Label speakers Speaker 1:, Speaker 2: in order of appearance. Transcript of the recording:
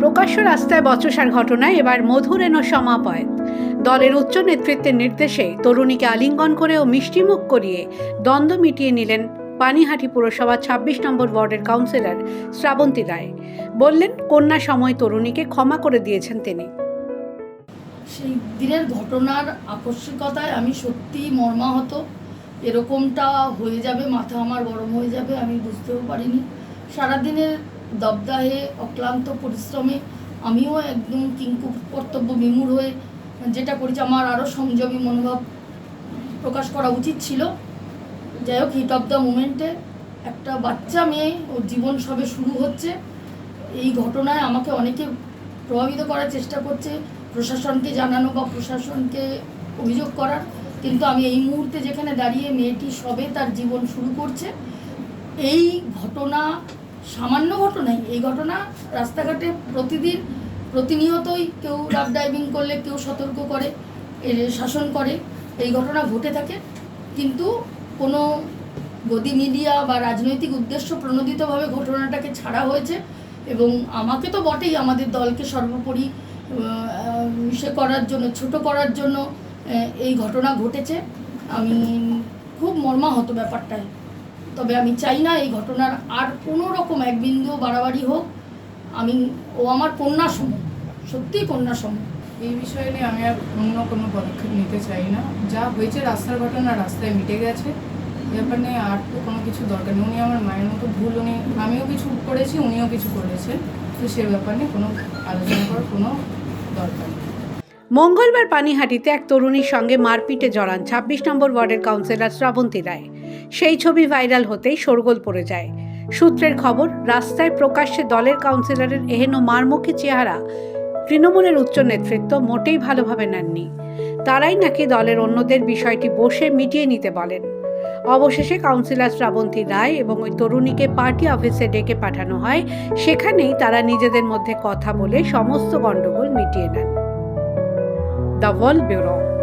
Speaker 1: প্রকাশ্য রাস্তায় বচসার ঘটনায় এবার মধুর এনো সমাপয়েত দলের উচ্চ নেতৃত্বের নির্দেশে তরুণীকে আলিঙ্গন করে ও মিষ্টিমুখ করিয়ে দ্বন্দ্ব মিটিয়ে নিলেন পানিহাটি পুরসভা ছাব্বিশ নম্বর ওয়ার্ডের কাউন্সিলর শ্রাবন্তী রায়। বললেন, কন্যা সময় তরুণীকে ক্ষমা করে দিয়েছেন তিনি।
Speaker 2: সেই দিনের ঘটনার আকস্মিকতায় আমি সত্যি মর্মাহত। এরকমটা হয়ে যাবে, মাথা আমার গরম হয়ে যাবে, আমি বুঝতেও পারিনি। সারাদিনের দবদাহে অক্লান্ত পরিশ্রমে আমিও একদম কিঙ্কু কর্তব্য বিমূঢ় হয়ে যেটা করেছি, আমার আরও সংযমী মনোভাব প্রকাশ করা উচিত ছিল। যাই হোক হিট অফ দ্য মুমেন্টে একটা বাচ্চা মেয়ে ওর জীবন সবে শুরু হচ্ছে। এই ঘটনায় আমাকে অনেকে প্রভাবিত করার চেষ্টা করছে, প্রশাসনকে জানানো বা প্রশাসনকে অভিযোগ করার। কিন্তু আমি এই মুহূর্তে যেখানে দাঁড়িয়ে মেয়েটি সবে তার জীবন শুরু করছে। এই ঘটনা সামান্য ঘটনাই এই ঘটনা রাস্তাঘাটে প্রতিদিন প্রতিনিয়তই কেউ রাফ ড্রাইভিং করলে, কেউ সতর্ক করে শাসন করে, এই ঘটনা ঘটে থাকে। কিন্তু কোনো গদি মিডিয়া বা রাজনৈতিক উদ্দেশ্য প্রণোদিতভাবে ঘটনাটাকে ছাড়া হয়েছে এবং আমাকে তো বটেই আমাদের দলকে সর্বোপরি ইসে করার জন্য, ছোট করার জন্য এই ঘটনা ঘটেছে। আমি খুব মর্মাহত ব্যাপারটায়। তবে আমি চাই না এই ঘটনার আর কোনো রকম এক বিন্দু বাড়াবাড়ি হোক। আমি ও আমার কন্যা সম সত্যিই কন্যা সম।
Speaker 3: এই বিষয়ে নিয়ে আমি আর অন্য কোনো পদক্ষেপ নিতে চাই না। যা হয়েছে রাস্তার ঘটনা রাস্তায় মিটে গেছে। এ ব্যাপার নিয়ে আর তো কোনো কিছু দরকার নেই। উনি আমার মায়ের মতো ভুল উনি আমিও কিছু করেছি উনিও কিছু করেছেন তো সে ব্যাপার নিয়ে কোনো আলোচনা করার কোনো দরকার নেই।
Speaker 1: মঙ্গলবার পানিহাটিতে এক তরুণীর সঙ্গে মারপিটে জড়ান ছাব্বিশ নম্বর ওয়ার্ডের কাউন্সিলর শ্রাবন্তী রায়। সেই ছবি ভাইরাল হতেই শোরগোল পড়ে যায়। সূত্রের খবর, রাস্তায় প্রকাশ্যে দলের কাউন্সিলরের এহেন মারমুখী চেহারা তৃণমূলের উচ্চ নেতৃত্ব মোটেই ভালোভাবে নেননি। তারাই নাকি দলের অন্যদের বিষয়টি বসে মিটিয়ে নিতে বলেন। অবশেষে কাউন্সিলর শ্রাবন্তী রায় এবং ওই তরুণীকে পার্টি অফিসে ডেকে পাঠানো হয়। সেখানেই তারা নিজেদের মধ্যে কথা বলে সমস্ত গণ্ডগোল মিটিয়ে নেন। The world bureau